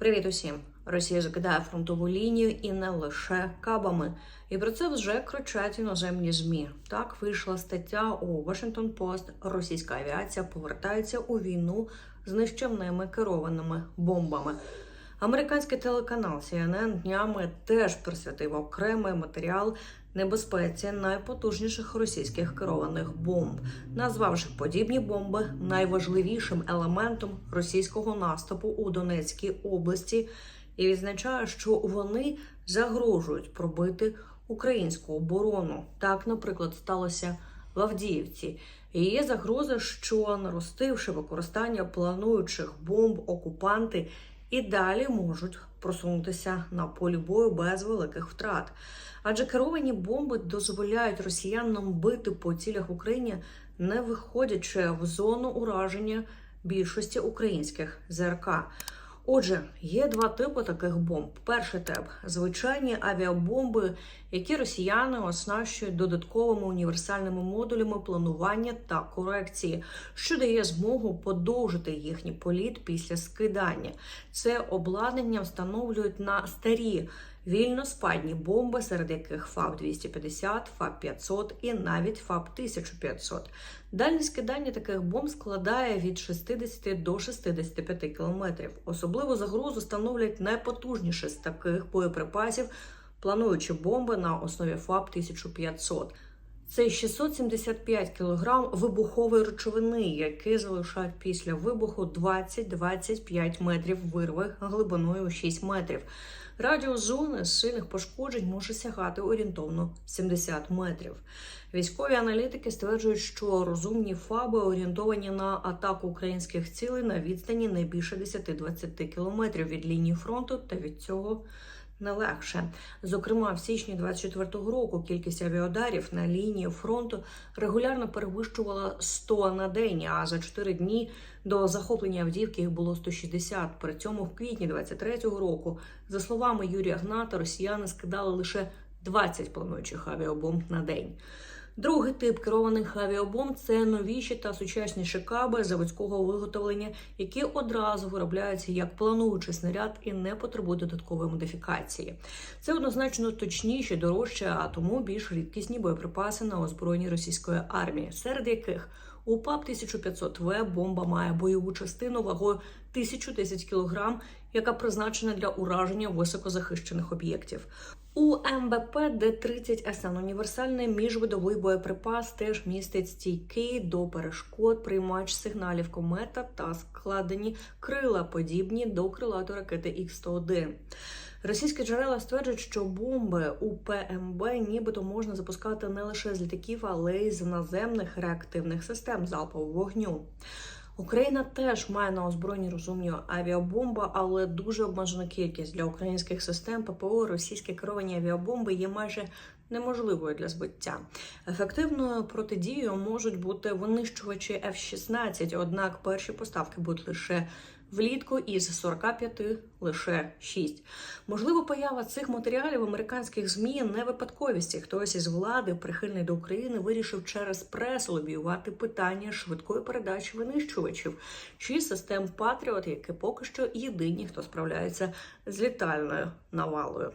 Привіт усім! Росія закидає фронтову лінію і не лише кабами. І про це вже кричать іноземні змі. Так вийшла стаття у Washington Post. Російська авіація повертається у війну з нищівними керованими бомбами. Американський телеканал CNN днями теж присвятив окремий матеріал небезпеці найпотужніших російських керованих бомб, назвавши подібні бомби найважливішим елементом російського наступу у Донецькій області, і відзначає, що вони загрожують пробити українську оборону. Так, наприклад, сталося в Авдіївці. І є загроза, що наростивши використання плануючих бомб, окупанти і далі можуть просунутися на полі бою без великих втрат. Адже керовані бомби дозволяють росіянам бити по цілях в Україні, не виходячи в зону ураження більшості українських ЗРК. Отже, є два типи таких бомб. Перший тип звичайні авіабомби, які росіяни оснащують додатковими універсальними модулями планування та корекції, що дає змогу подовжити їхній політ після скидання. Це обладнання встановлюють на старі вільноспадні бомби, серед яких ФАП 250, ФАП 500 і навіть ФАП 1500. Дальність кидання таких бомб складає від 60 до 65 кілометрів. Особливу загрозу становлять найпотужніші з таких боєприпасів, плануючи бомби на основі ФАП 1500. Це 675 кг вибухової речовини, які залишають після вибуху 20-25 метрів вирви глибиною у 6 метрів. Радіус зони сильних пошкоджень може сягати орієнтовно 70 метрів. Військові аналітики стверджують, що розумні фаби орієнтовані на атаку українських цілей на відстані не більше 10-20 кілометрів від лінії фронту, та від цього не легше. Зокрема, в січні 24-го року кількість авіодарів на лінії фронту регулярно перевищувала 100 на день. А за 4 дні до захоплення Авдіївки їх було 160. При цьому в квітні 23-го року, за словами Юрія Гната, росіяни скидали лише 20 плануючих авіабомб на день. Другий тип керованих авіабомб це новіші та сучасніші каби заводського виготовлення, які одразу виробляються як плануючий снаряд і не потребують додаткової модифікації. Це однозначно точніші, дорожче, а тому більш рідкісні боєприпаси на озброєнні російської армії, серед яких у ПАП 1500 В бомба має бойову частину вагою 1010 кг, яка призначена для ураження високозахищених об'єктів. У МБП Д-30 СН універсальний міжвидовий боєприпас теж містить стійкий до перешкод, приймач сигналів комета та складені крила, подібні до крилатої ракети Х-101. Російські джерела стверджують, що бомби у ПМБ нібито можна запускати не лише з літаків, але й з наземних реактивних систем залпового вогню. Україна теж має на озброєнні розумні авіабомби, але дуже обмежена кількість для українських систем ППО. Російські керовані авіабомби є майже неможливою для збиття. Ефективною протидією можуть бути винищувачі F-16, однак перші поставки будуть лише влітку із 45 лише 6. Можливо, поява цих матеріалів американських змі не випадковість. Хтось із влади, прихильний до України, вирішив через пресу лобіювати питання швидкої передачі винищувачів чи систем Патріот, які поки що єдині, хто справляється з літальною навалою.